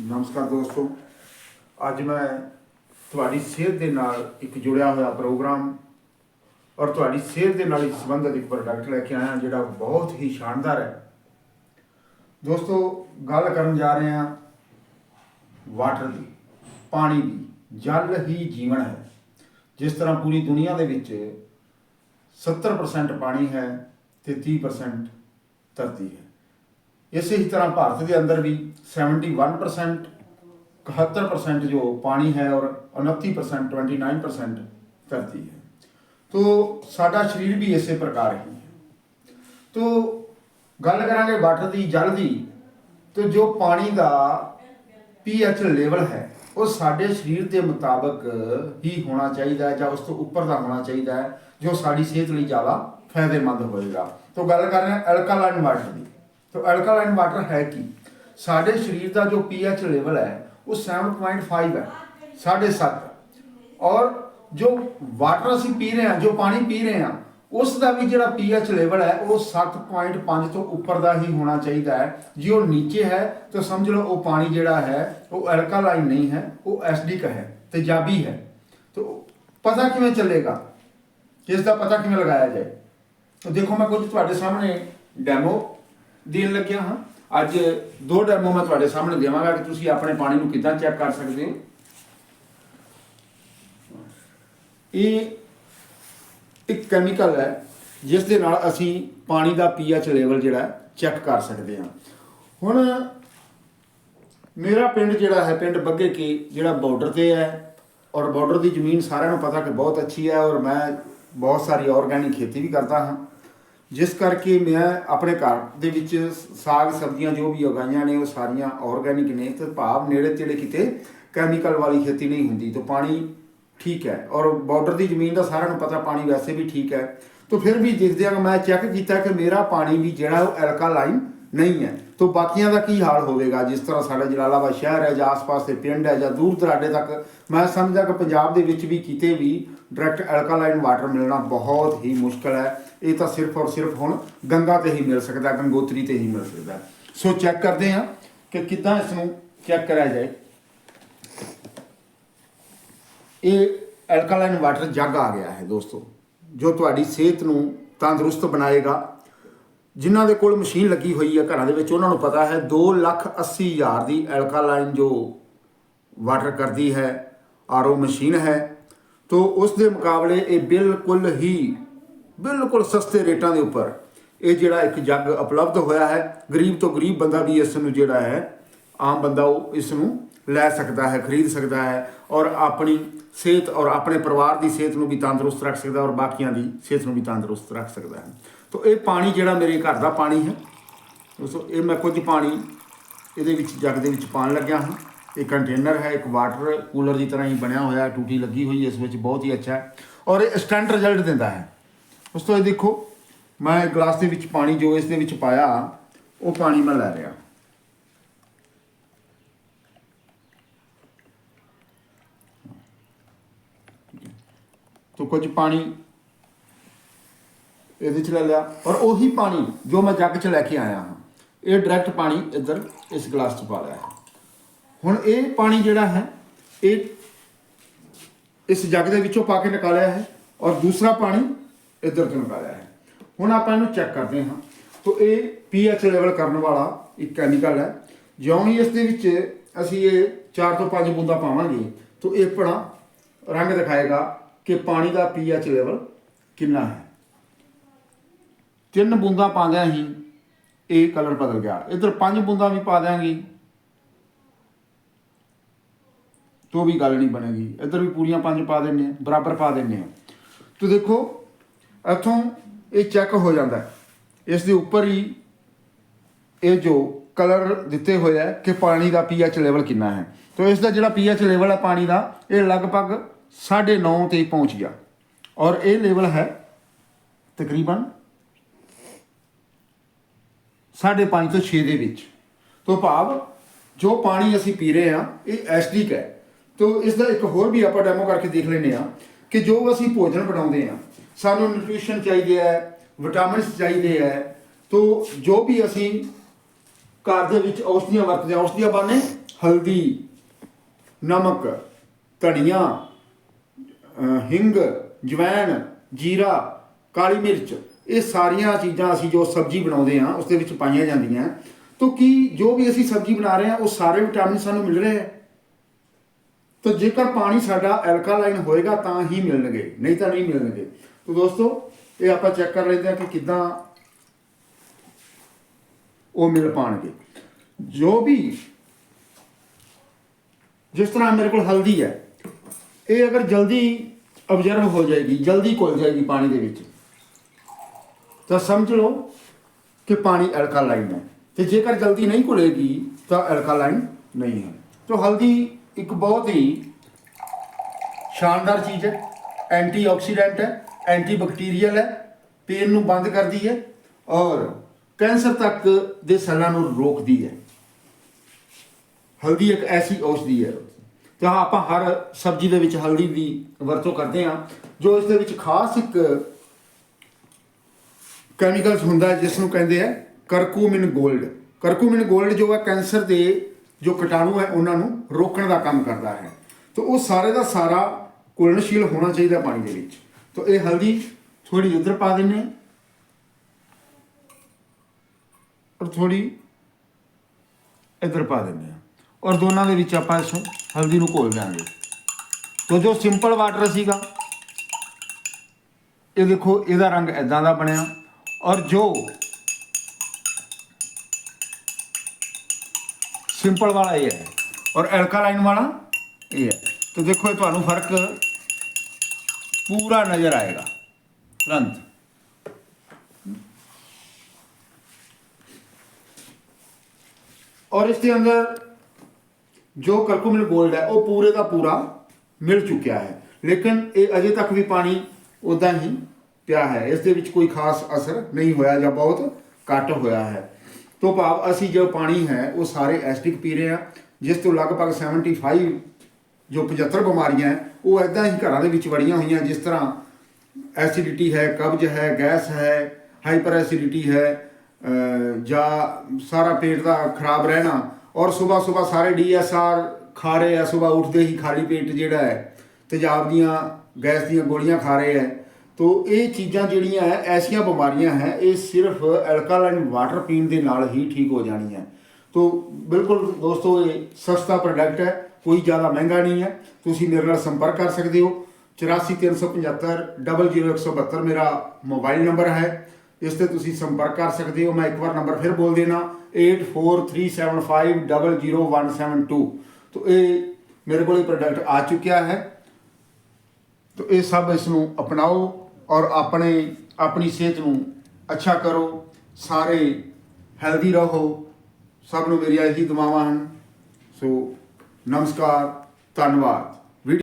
ਨਮਸਕਾਰ ਦੋਸਤੋ। ਅੱਜ ਮੈਂ ਤੁਹਾਡੀ ਸਿਹਤ ਦੇ ਨਾਲ ਇੱਕ ਜੁੜਿਆ ਹੋਇਆ ਪ੍ਰੋਗਰਾਮ ਔਰ ਤੁਹਾਡੀ ਸਿਹਤ ਦੇ ਨਾਲ ਹੀ ਸੰਬੰਧਿਤ ਇੱਕ ਪ੍ਰੋਡਕਟ ਲੈ ਕੇ ਆਇਆ, ਜਿਹੜਾ ਬਹੁਤ ਹੀ ਸ਼ਾਨਦਾਰ ਹੈ। ਦੋਸਤੋ, ਗੱਲ ਕਰਨ ਜਾ ਰਹੇ ਹਾਂ ਵਾਟਰ ਦੀ, ਪਾਣੀ ਦੀ। ਜਲ ਹੀ ਜੀਵਨ ਹੈ, ਜਿਸ ਤਰ੍ਹਾਂ ਪੂਰੀ ਦੁਨੀਆ ਦੇ ਵਿੱਚ 70% ਪਾਣੀ ਹੈ ਤੇ 30% ਧਰਤੀ ਹੈ। ਇਸੇ ਹੀ ਤਰ੍ਹਾਂ ਭਾਰਤ ਦੇ ਅੰਦਰ ਵੀ 71% 71% ਜੋ ਪਾਣੀ ਹੈ ਔਰ 29% 29% ਧਰਤੀ ਹੈ। ਤੋ ਸਾਡਾ ਸਰੀਰ ਵੀ ਇਸੇ ਪ੍ਰਕਾਰ ਹੀ ਹੈ। ਤੋ ਗੱਲ ਕਰਾਂਗੇ ਵਾਟਰ ਦੀ, ਜਲ ਦੀ। ਤੇ ਜੋ ਪਾਣੀ ਦਾ ਪੀਐਚ ਲੈਵਲ ਹੈ, ਉਹ ਸਾਡੇ ਸਰੀਰ ਦੇ ਮੁਤਾਬਕ ਹੀ ਹੋਣਾ ਚਾਹੀਦਾ ਹੈ ਜਾਂ ਉਸ ਤੋਂ ਉੱਪਰ ਦਾ ਹੋਣਾ ਚਾਹੀਦਾ ਹੈ, ਜੋ ਸਾਡੀ ਸਿਹਤ ਲਈ ਜ਼ਿਆਦਾ ਫਾਇਦੇਮੰਦ ਹੋਵੇਗਾ ਤੋਂ ਗੱਲ ਕਰ ਰਹੇ ਹਾਂ ਐਲਕਾਲਾਈਨ ਵਾਟਰ ਦੀ। ਤੋ ਐਲਕਾਲਾਈਨ ਵਾਟਰ ਹੈ ਕੀ? ਸਾਡੇ ਸਰੀਰ ਦਾ ਜੋ ਪੀਐਚ ਲੈਵਲ ਹੈ, ਉਹ 7.5 ਹੈ 7.5 ਔਰ ਜੋ ਵਾਟਰ ਅਸੀਂ ਪੀ ਰਹੇ ਹਾਂ, ਜੋ ਪਾਣੀ ਪੀ ਰਹੇ ਹਾਂ, ਉਸ ਦਾ ਵੀ ਜਿਹੜਾ ਪੀਐਚ ਲੈਵਲ ਹੈ, ਉਹ 7.5 ਤੋਂ ਉੱਪਰ ਦਾ ਹੀ ਹੋਣਾ ਚਾਹੀਦਾ ਹੈ। ਜੇ ਉਹ ਨੀਚੇ ਹੈ, ਤਾਂ ਸਮਝ ਲਓ ਉਹ ਪਾਣੀ ਜਿਹੜਾ ਹੈ, ਉਹ ਐਲਕਾਲਾਈਨ ਨਹੀਂ ਹੈ, ਉਹ ਐਸਿਡਿਕ ਹੈ, ਤੇਜ਼ਾਬੀ ਹੈ। ਤਾਂ ਪਤਾ ਕਿਵੇਂ ਚੱਲੇਗਾ? ਇਸ ਦਾ ਪਤਾ ਕਿਵੇਂ ਲਗਾਇਆ ਜਾਏ? ਤਾਂ ਦੇਖੋ, ਮੈਂ ਕੁਝ ਤੁਹਾਡੇ ਸਾਹਮਣੇ ਡੈਮੋ ਦੇਣ ਲੱਗਿਆ ਹਾਂ। ਅੱਜ ਦੋ ਡੈਮੋ ਮੈਂ ਤੁਹਾਡੇ ਸਾਹਮਣੇ ਦੇਵਾਂਗਾ ਕਿ ਤੁਸੀਂ ਆਪਣੇ ਪਾਣੀ ਨੂੰ ਕਿੱਦਾਂ ਚੈੱਕ ਕਰ ਸਕਦੇ ਹੋ। ਇਹ ਇੱਕ ਕੈਮੀਕਲ ਹੈ, ਜਿਸ ਦੇ ਨਾਲ ਅਸੀਂ ਪਾਣੀ ਦਾ ਪੀਐਚ ਲੈਵਲ ਜਿਹੜਾ ਚੈੱਕ ਕਰ ਸਕਦੇ ਹਾਂ। ਹੁਣ ਮੇਰਾ ਪਿੰਡ ਜਿਹੜਾ ਹੈ, ਪਿੰਡ ਬੱਗੇ ਕੀ, ਜਿਹੜਾ ਬਾਰਡਰ ਤੇ ਹੈ ਔਰ ਬਾਰਡਰ ਦੀ ਜ਼ਮੀਨ ਸਾਰਿਆਂ ਨੂੰ ਪਤਾ ਕਿ ਬਹੁਤ ਅੱਛੀ ਹੈ ਔਰ ਮੈਂ ਬਹੁਤ ਸਾਰੀ ਆਰਗੈਨਿਕ ਖੇਤੀ ਵੀ ਕਰਦਾ ਹਾਂ। ਜਿਸ ਕਰਕੇ ਮੈਂ ਆਪਣੇ ਘਰ ਦੇ ਵਿੱਚ ਸਾਗ, ਸਬਜ਼ੀਆਂ ਜੋ ਵੀ ਉਗਾਈਆਂ ਨੇ, ਉਹ ਸਾਰੀਆਂ ਆਰਗੈਨਿਕ ਨੇ ਤੇ ਭਾਵ ਨੇੜੇ ਤੇੜੇ ਕਿਤੇ ਕੈਮੀਕਲ ਵਾਲੀ ਖੇਤੀ ਨਹੀਂ ਹੁੰਦੀ ਤਾਂ ਪਾਣੀ ਠੀਕ ਹੈ ਔਰ ਬਾਰਡਰ ਦੀ ਜ਼ਮੀਨ ਦਾ ਸਾਰਿਆਂ ਨੂੰ ਪਤਾ, ਪਾਣੀ ਵੈਸੇ ਵੀ ਠੀਕ ਹੈ। ਤਾਂ ਫਿਰ ਵੀ ਦੇਖਦੇ ਆ ਮੈਂ ਚੈੱਕ ਕੀਤਾ ਕਿ ਮੇਰਾ ਪਾਣੀ ਵੀ ਜਿਹੜਾ ਉਹ ਐਲਕਾਲਾਈਨ ਨਹੀਂ ਹੈ। ਤਾਂ ਬਾਕੀਆਂ ਦਾ ਕੀ ਹਾਲ ਹੋਵੇਗਾ? ਜਿਸ ਤਰ੍ਹਾਂ ਸਾਡਾ ਜਲਾਲਾਬਾਦ ਸ਼ਹਿਰ ਹੈ ਜਾਂ ਆਸ-ਪਾਸ ਦੇ ਪਿੰਡ ਹੈ ਜਾਂ ਦੂਰ ਦਰਾਡੇ ਤੱਕ, ਮੈਂ ਸਮਝਦਾ ਕਿ ਪੰਜਾਬ ਦੇ ਵਿੱਚ ਵੀ ਕਿਤੇ ਵੀ ਡਾਇਰੈਕਟ ਐਲਕਾਲਾਈਨ ਵਾਟਰ ਮਿਲਣਾ ਬਹੁਤ ਹੀ ਮੁਸ਼ਕਲ ਹੈ। ਇਹ ਤਾਂ ਸਿਰਫ ਔਰ ਸਿਰਫ ਹੁਣ ਗੰਗਾ ਤੇ ਹੀ ਮਿਲ ਸਕਦਾ, ਗੰਗੋਤਰੀ ਤੇ ਹੀ ਮਿਲ ਸਕਦਾ। ਸੋ ਚੈੱਕ ਕਰਦੇ ਹਾਂ ਕਿ ਕਿੱਦਾਂ ਇਸ ਨੂੰ ਚੈੱਕ ਕਰਿਆ ਜਾਏ। ਇਹ ਐਲਕਾਲਾਈਨ ਵਾਟਰ ਜੱਗ ਆ ਗਿਆ ਹੈ ਦੋਸਤੋ, ਜੋ ਤੁਹਾਡੀ ਸਿਹਤ ਨੂੰ ਤੰਦਰੁਸਤ ਬਣਾਏਗਾ। ਜਿਨ੍ਹਾਂ ਦੇ ਕੋਲ ਮਸ਼ੀਨ ਲੱਗੀ ਹੋਈ ਹੈ ਘਰਾਂ ਦੇ ਵਿੱਚ, ਉਹਨਾਂ ਨੂੰ ਪਤਾ ਹੈ 2 ਲੱਖ 80 ਹਜ਼ਾਰ ਦੀ ਐਲਕਾਲਾਈਨ ਜੋ ਵਾਟਰ ਕਰਦੀ ਹੈ, ਆਰਓ ਮਸ਼ੀਨ ਹੈ। ਤੋਂ ਉਸ ਦੇ ਮੁਕਾਬਲੇ ਇਹ ਬਿਲਕੁਲ ਹੀ ਬਿਲਕੁਲ ਸਸਤੇ ਰੇਟਾਂ ਦੇ ਉੱਪਰ। ਇਹ ਜਿਹੜਾ ਇੱਕ ਜੱਗ ਉਪਲਬਧ ਹੋਇਆ ਹੈ, ਗਰੀਬ ਤੋਂ ਗਰੀਬ ਬੰਦਾ ਵੀ ਇਸ ਨੂੰ ਜਿਹੜਾ ਹੈ, ਆਮ ਬੰਦਾ ਉਹ ਇਸ ਨੂੰ ਲੈ ਸਕਦਾ ਹੈ, ਖਰੀਦ ਸਕਦਾ ਹੈ ਔਰ ਆਪਣੀ ਸਿਹਤ ਔਰ ਆਪਣੇ ਪਰਿਵਾਰ ਦੀ ਸਿਹਤ ਨੂੰ ਵੀ ਤੰਦਰੁਸਤ ਰੱਖ ਸਕਦਾ ਔਰ ਬਾਕੀਆਂ ਦੀ ਸਿਹਤ ਨੂੰ ਵੀ ਤੰਦਰੁਸਤ ਰੱਖ ਸਕਦਾ ਹੈ। ਤੋਂ ਇਹ ਪਾਣੀ ਜਿਹੜਾ ਮੇਰੇ ਘਰ ਦਾ ਪਾਣੀ ਹੈ। ਦੋਸਤੋ, ਇਹ ਮੈਂ ਕੁਝ ਪਾਣੀ ਇਹਦੇ ਵਿੱਚ ਜੱਗ ਦੇ ਵਿੱਚ ਪਾਣ ਲੱਗਿਆ ਹਾਂ। ਇਹ ਕੰਟੇਨਰ ਹੈ, ਇੱਕ ਵਾਟਰ ਕੂਲਰ ਦੀ ਤਰ੍ਹਾਂ ਹੀ ਬਣਿਆ ਹੋਇਆ, ਟੂਟੀ ਲੱਗੀ ਹੋਈ ਇਸ ਵਿੱਚ ਬਹੁਤ ਹੀ ਅੱਛਾ ਹੈ ਔਰ ਇਹ ਸਟੈਂਡ ਰਿਜ਼ਲਟ ਦਿੰਦਾ ਹੈ। ਉਸ ਤੋਂ ਇਹ ਦੇਖੋ, ਮੈਂ ਗਲਾਸ ਦੇ ਵਿੱਚ ਪਾਣੀ ਜੋ ਇਸ ਦੇ ਵਿੱਚ ਪਾਇਆ, ਉਹ ਪਾਣੀ ਮੈਂ ਲੈ ਰਿਹਾ। ਤੋ ਕੁਝ ਪਾਣੀ ਇਹਦੇ ਚ ਲੈ ਲਿਆ ਔਰ ਉਹੀ ਪਾਣੀ ਜੋ ਮੈਂ ਜੱਗ ਚ ਲੈ ਕੇ ਆਇਆ ਹਾਂ, ਇਹ ਡਾਇਰੈਕਟ ਪਾਣੀ ਇੱਧਰ ਇਸ ਗਲਾਸ ਚ ਪਾ ਲਿਆ ਹੈ। ਹੁਣ ਇਹ ਪਾਣੀ ਜਿਹੜਾ ਹੈ, ਇਹ ਇਸ ਜੱਗ ਦੇ ਵਿੱਚੋਂ ਪਾ ਕੇ ਨਿਕਾਲਿਆ ਹੈ ਔਰ ਦੂਸਰਾ ਪਾਣੀ ਇੱਧਰ ਤੋਂ ਨਿਕਾਲਿਆ ਹੈ। ਹੁਣ ਆਪਾਂ ਇਹਨੂੰ ਚੈੱਕ ਕਰਦੇ ਹਾਂ। ਤਾਂ ਇਹ ਪੀਐਚ ਲੈਵਲ ਕਰਨ ਵਾਲਾ ਇੱਕ ਕੈਮੀਕਲ ਹੈ। ਜਿਉਂ ਹੀ ਇਸ ਦੇ ਵਿੱਚ ਅਸੀਂ ਇਹ 4 ਤੋਂ 5 ਬੂੰਦਾਂ ਪਾਵਾਂਗੇ, ਤਾਂ ਇਹ ਆਪਣਾ ਰੰਗ ਦਿਖਾਏਗਾ ਕਿ ਪਾਣੀ ਦਾ ਪੀਐਚ ਲੈਵਲ ਕਿੰਨਾ ਹੈ। ਤਿੰਨ ਬੂੰਦਾਂ ਪਾਉਂਦਿਆਂ ਹੀ ਇਹ ਕਲਰ ਬਦਲ ਗਿਆ। ਇੱਧਰ ਪੰਜ ਬੂੰਦਾਂ ਵੀ ਪਾ ਦਿਆਂਗੇ। ਤੋ ਵੀ ਗੱਲ ਨਹੀਂ ਬਣੇਗੀ। ਇੱਧਰ ਵੀ ਪੂਰੀਆਂ ਪੰਜ ਪਾ ਦਿੰਨੇ ਆ ਬਰਾਬਰ ਪਾ ਦਿੰਨੇ ਆ ਤੋ ਦੇਖੋ ਇੱਥੋਂ ਇਹ ਚੈੱਕ ਹੋ ਜਾਂਦਾ ਇਸ ਦੇ ਉੱਪਰ ਹੀ ਇਹ ਜੋ ਕਲਰ ਦਿੱਤੇ ਹੋਏ ਹੈ ਕਿ ਪਾਣੀ ਦਾ ਪੀਐਚ ਲੈਵਲ ਕਿੰਨਾ ਹੈ। ਤੋ ਇਸ ਦਾ ਜਿਹੜਾ ਪੀਐਚ ਲੈਵਲ ਹੈ ਪਾਣੀ ਦਾ, ਇਹ ਲਗਭਗ 9.5 ਤੇ ਪਹੁੰਚ ਗਿਆ। ਔਰ ਇਹ ਲੈਵਲ ਹੈ ਤਕਰੀਬਨ 5.5 ਤੋਂ 6 ਦੇ ਵਿੱਚ। ਤੋਂ ਭਾਵ ਜੋ ਪਾਣੀ ਅਸੀਂ ਪੀ ਰਹੇ ਹਾਂ, ਇਹ ਐਸਿਡਿਕ ਹੈ। ਤੋਂ ਇਸ ਦਾ ਇੱਕ ਹੋਰ ਵੀ ਆਪਾਂ ਡੈਮੋ ਕਰਕੇ ਦੇਖ ਲੈਂਦੇ ਹਾਂ ਕਿ ਜੋ ਅਸੀਂ ਭੋਜਨ ਬਣਾਉਂਦੇ ਹਾਂ ਸਾਨੂੰ ਨਿਊਟ੍ਰੀਸ਼ਨ ਚਾਹੀਦੀ ਹੈ ਵਿਟਾਮਿਨਸ ਚਾਹੀਦੇ ਹੈ। ਤੋਂ ਜੋ ਵੀ ਅਸੀਂ ਘਰ ਦੇ ਵਿੱਚ ਔਸ਼ਧੀਆਂ ਵਰਤਦੇ ਹਾਂ, ਔਸ਼ਧੀਆਂ ਬਾਨੇ ਹਲਦੀ, ਨਮਕ, ਧਨੀਆ ਹਿੰਗ, ਜਵੈਣ, ਜੀਰਾ, ਕਾਲੀ ਮਿਰਚ, ਇਹ ਸਾਰੀਆਂ ਚੀਜ਼ਾਂ ਅਸੀਂ ਜੋ ਸਬਜ਼ੀ ਬਣਾਉਂਦੇ ਹਾਂ ਉਸ ਦੇ ਵਿੱਚ ਪਾਈਆਂ ਜਾਂਦੀਆਂ ਤਾਂ ਕੀ ਜੋ ਵੀ ਅਸੀਂ ਸਬਜ਼ੀ ਬਣਾ ਰਹੇ ਹਾਂ, ਉਹ ਸਾਰੇ ਵਿਟਾਮਿਨ ਸਾਨੂੰ ਮਿਲ ਰਹੇ ਹੈ? ਤਾਂ ਜੇਕਰ ਪਾਣੀ ਸਾਡਾ ਐਲਕਾਲਾਈਨ ਹੋਏਗਾ ਤਾਂ ਹੀ ਮਿਲਣਗੇ, ਨਹੀਂ ਤਾਂ ਨਹੀਂ ਮਿਲਣਗੇ। ਤਾਂ ਦੋਸਤੋ, ਇਹ ਆਪਾਂ ਚੈੱਕ ਕਰ ਲੈਂਦੇ ਹਾਂ ਕਿ ਕਿਦਾਂ ਉਹ ਮਿਲ ਪਾਣਗੇ। ਜੋ ਵੀ ਜਿਸ ਤਰ੍ਹਾਂ ਮੇਰੇ ਕੋਲ ਹਲਦੀ ਹੈ, ਇਹ ਅਗਰ ਜਲਦੀ ਅਬਜ਼ਰਵ ਹੋ ਜਾਏਗੀ, ਜਲਦੀ ਘੁਲ ਜਾਏਗੀ ਪਾਣੀ ਦੇ ਵਿੱਚ, ਤਾਂ ਸਮਝ ਲਓ ਕਿ ਪਾਣੀ ਐਲਕਾਲਾਈਨ ਹੈ। ਤੇ ਜੇਕਰ ਜਲਦੀ ਨਹੀਂ ਘੁਲੇਗੀ, ਤਾਂ ਐਲਕਾਲਾਈਨ ਨਹੀਂ ਹੈ। ਤਾਂ ਹਲਦੀ ਇੱਕ ਬਹੁਤ ਹੀ ਸ਼ਾਨਦਾਰ ਚੀਜ਼ ਹੈ ਐਂਟੀਆਕਸੀਡੈਂਟ ਹੈ। ਐਂਟੀਬੈਕਟੀਰੀਅਲ ਹੈ, ਪੇਨ ਨੂੰ ਬੰਦ ਕਰਦੀ ਹੈ ਔਰ ਕੈਂਸਰ ਤੱਕ ਦੇ ਸੈੱਲਾਂ ਨੂੰ ਰੋਕਦੀ ਹੈ। ਹਲਦੀ ਇੱਕ ਐਸੀ ਔਸ਼ਧੀ ਹੈ। ਤਾਂ ਆਪਾਂ ਹਰ ਸਬਜ਼ੀ ਦੇ ਵਿੱਚ ਹਲਦੀ ਦੀ ਵਰਤੋਂ ਕਰਦੇ ਹਾਂ, ਜੋ ਇਸ ਦੇ ਵਿੱਚ ਖਾਸ ਇੱਕ ਕੈਮੀਕਲਸ ਹੁੰਦਾ ਜਿਸ ਨੂੰ ਕਹਿੰਦੇ ਆ ਕਰਕੂਮਿਨ 골ਡ ਕਰਕੂਮਿਨ 골ਡ ਜੋ ਹੈ, ਕੈਂਸਰ ਦੇ ਜੋ ਕੀਟਾਣੂ ਹੈ, ਉਹਨਾਂ ਨੂੰ ਰੋਕਣ ਦਾ ਕੰਮ ਕਰਦਾ ਹੈ। ਤਾਂ ਉਹ ਸਾਰੇ ਦਾ ਸਾਰਾ ਘੁਲਣਸ਼ੀਲ ਹੋਣਾ ਚਾਹੀਦਾ ਪਾਣੀ ਦੇ ਵਿੱਚ। ਤਾਂ ਇਹ ਹਲਦੀ ਥੋੜੀ ਉਧਰ ਪਾ ਦਿੰਨੇ ਹਾਂ। ਔਰ ਥੋੜੀ ਇੱਧਰ ਪਾ ਦਿੰਦੇ ਹਾਂ। ਔਰ ਦੋਨਾਂ ਦੇ ਵਿੱਚ ਆਪਾਂ ਇਸ ਹਲਦੀ ਨੂੰ ਘੋਲ ਦਿਆਂਗੇ। ਤੋ ਜੋ ਸਿੰਪਲ ਵਾਟਰ ਸੀਗਾ, ਇਹ ਦੇਖੋ ਇਹਦਾ ਰੰਗ ਐਦਾਂ ਦਾ ਬਣਿਆ। ਔਰ ਜੋ ਸਿੰਪਲ ਵਾਲਾ ਇਹ ਹੈ। ਔਰ ਐਲਕਾਲਾਈਨ ਵਾਲਾ ਇਹ ਹੈ। तो ਦੇਖੋ ਇਹ ਤੁਹਾਨੂੰ ਫ਼ਰਕ ਪੂਰਾ ਨਜ਼ਰ ਆਏਗਾ ਤੁਰੰਤ ਔਰ ਇਸ ਦੇ ਅੰਦਰ ਜੋ ਕਰਕੂਮਿਨ ਗੋਲਡ ਹੈ ਉਹ ਪੂਰੇ ਦਾ ਪੂਰਾ ਮਿਲ ਚੁੱਕਿਆ ਹੈ ਲੇਕਿਨ ਇਹ ਅਜੇ ਤੱਕ ਵੀ ਪਾਣੀ ਉਦਾਂ ਹੀ ਪਿਆ ਹੈ ਇਸ ਦੇ ਵਿੱਚ ਕੋਈ ਖਾਸ ਅਸਰ ਨਹੀਂ ਹੋਇਆ ਜਾਂ ਬਹੁਤ ਘੱਟ ਹੋਇਆ ਹੈ ਤੋਂ ਭਾਵ ਅਸੀਂ ਜੋ ਪਾਣੀ ਹੈ ਉਹ ਸਾਰੇ ਐਸਟਿਕ ਪੀ ਰਹੇ ਹਾਂ ਜਿਸ ਤੋਂ ਲਗਭਗ 75 ਜੋ 75 ਬਿਮਾਰੀਆਂ ਹੈ, ਉਹ ਐਦਾਂ ਹੀ ਘਰਾਂ ਦੇ ਵਿੱਚ ਵੜੀਆਂ ਹੋਈਆਂ ਜਿਸ ਤਰ੍ਹਾਂ ਐਸਿਡਿਟੀ ਹੈ, ਕਬਜ਼ ਹੈ, ਗੈਸ ਹੈ ਹਾਈਪਰ ਐਸਿਡਿਟੀ ਹੈ ਜਾਂ ਸਾਰਾ ਪੇਟ ਦਾ ਖਰਾਬ ਰਹਿਣਾ ਔਰ ਸਵੇਰ ਸਵੇਰ ਸਾਰੇ ਡੀਐਸਆਰ ਖਾ ਰਹੇ ਆ ਸਵੇਰ ਉੱਠਦੇ ਹੀ ਖਾਲੀ ਪੇਟ ਜਿਹੜਾ ਹੈ, ਤੇਜ਼ਾਬ ਦੀਆਂ, ਗੈਸ ਦੀਆਂ ਗੋਲੀਆਂ ਖਾ ਰਹੇ ਹੈ। ਤੋ ਇਹ ਚੀਜ਼ਾਂ ਜਿਹੜੀਆਂ ਹੈ, ਐਸੀਆਂ ਬਿਮਾਰੀਆਂ ਹੈ, ਇਹ ਸਿਰਫ ਐਲਕਾਲਾਈਨ ਵਾਟਰ ਪੀਣ ਦੇ ਨਾਲ ਹੀ ਠੀਕ ਹੋ ਜਾਣੀਆਂ। ਤੋ ਬਿਲਕੁਲ ਦੋਸਤੋ, ਇਹ ਸਸਤਾ ਪ੍ਰੋਡਕਟ ਹੈ। ਕੋਈ ਜ਼ਿਆਦਾ ਮਹਿੰਗਾ ਨਹੀਂ ਹੈ। ਤੁਸੀਂ ਮੇਰੇ ਨਾਲ ਸੰਪਰਕ ਕਰ ਸਕਦੇ ਹੋ। 84375 00172 ਮੇਰਾ ਮੋਬਾਈਲ ਨੰਬਰ ਹੈ। ਇਸ ਤੇ ਤੁਸੀਂ ਸੰਪਰਕ ਕਰ ਸਕਦੇ ਹੋ। ਮੈਂ ਇੱਕ ਵਾਰ ਨੰਬਰ ਫਿਰ ਬੋਲ ਦੇਣਾ। 8437500172 ਤੋਂ ਇਹ ਮੇਰੇ ਕੋਲ ਇਹ ਪ੍ਰੋਡਕਟ ਆ ਚੁੱਕਿਆ ਹੈ। ਤੋ ਇਹ ਸਭ ਇਸ ਨੂੰ ਅਪਣਾਓ ਔਰ ਆਪਣੇ, ਆਪਣੀ ਸਿਹਤ ਨੂੰ ਅੱਛਾ ਕਰੋ। ਸਾਰੇ ਹੈਲਦੀ ਰਹੋ। ਸਭ ਨੂੰ ਮੇਰੀਆਂ ਇਹੀ ਦੁਆਵਾਂ ਹਨ। ਸੋ ਨਮਸਕਾਰ ਧੰਨਵਾਦ।